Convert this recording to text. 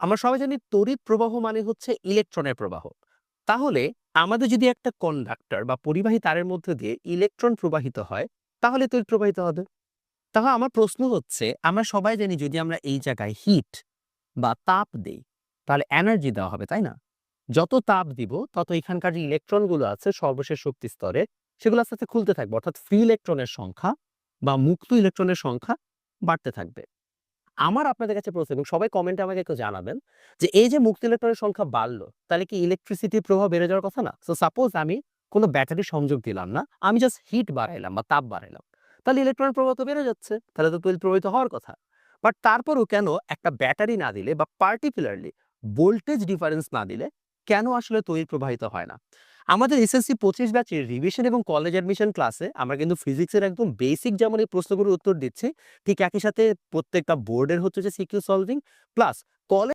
আমরা সবাই জানি তড়িৎ প্রবাহ মানে হচ্ছে ইলেকট্রনের প্রবাহ। তাহলে আমাদের যদি একটা কন্ডাক্টর বা পরিবাহী তারের মধ্যে দিয়ে ইলেকট্রন প্রবাহিত হয়, তাহলে তড়িৎ প্রবাহিত হবে। তাহলে আমার প্রশ্ন হচ্ছে, আমরা সবাই জানি যদি আমরা এই জায়গায় হিট বা তাপ দেই, তাহলে এনার্জি দেওয়া হবে, তাই না? যত তাপ দিব, তত এখানকার যে ইলেকট্রনগুলো আছে, সর্বশেষ শক্তি স্তরে, সেগুলো আস্তে আস্তে খুলতে থাকবে। অর্থাৎ ফ্রি ইলেকট্রনের সংখ্যা বা মুক্ত ইলেকট্রনের সংখ্যা বাড়তে থাকবে। আমার আপনাদের কাছে প্রশ্ন, এবং সবাই কমেন্টে আমাকে একটু জানাবেন যে, এই যে মুক্তি ইলেকট্রনের সংখ্যা বাড়লো, তাহলে কি ইলেকট্রিসিটির প্রভাব বেড়ে যাওয়ার কথা না? তো সাপোজ আমি কোনো ব্যাটারি সংযোগ দিলাম না, আমি জাস্ট হিট বাড়াইলাম বা তাপ বাড়াইলাম, তাহলে ইলেকট্রনের প্রভাব তো বেড়ে যাচ্ছে, তাহলে তো তৈরি প্রভাবিত হওয়ার কথা। বাট তারপরও কেন একটা ব্যাটারি না দিলে বা পার্টিকুলারলি ভোল্টেজ ডিফারেন্স না দিলে কেন আসলে তৈরি প্রবাহিত হয় না? আমাদের এসএসসি পঁচিশ ব্যাচের রিভিশন এবং কলেজ অ্যাডমিশন ক্লাসে আমরা কিন্তু ফিজিক্সের একদম বেসিক যেমন এই প্রশ্নগুলোর উত্তর দিচ্ছি, ঠিক একই সাথে প্রত্যেকটা বোর্ডের হচ্ছে যে সিকিউ সলভিং প্লাস কলেজ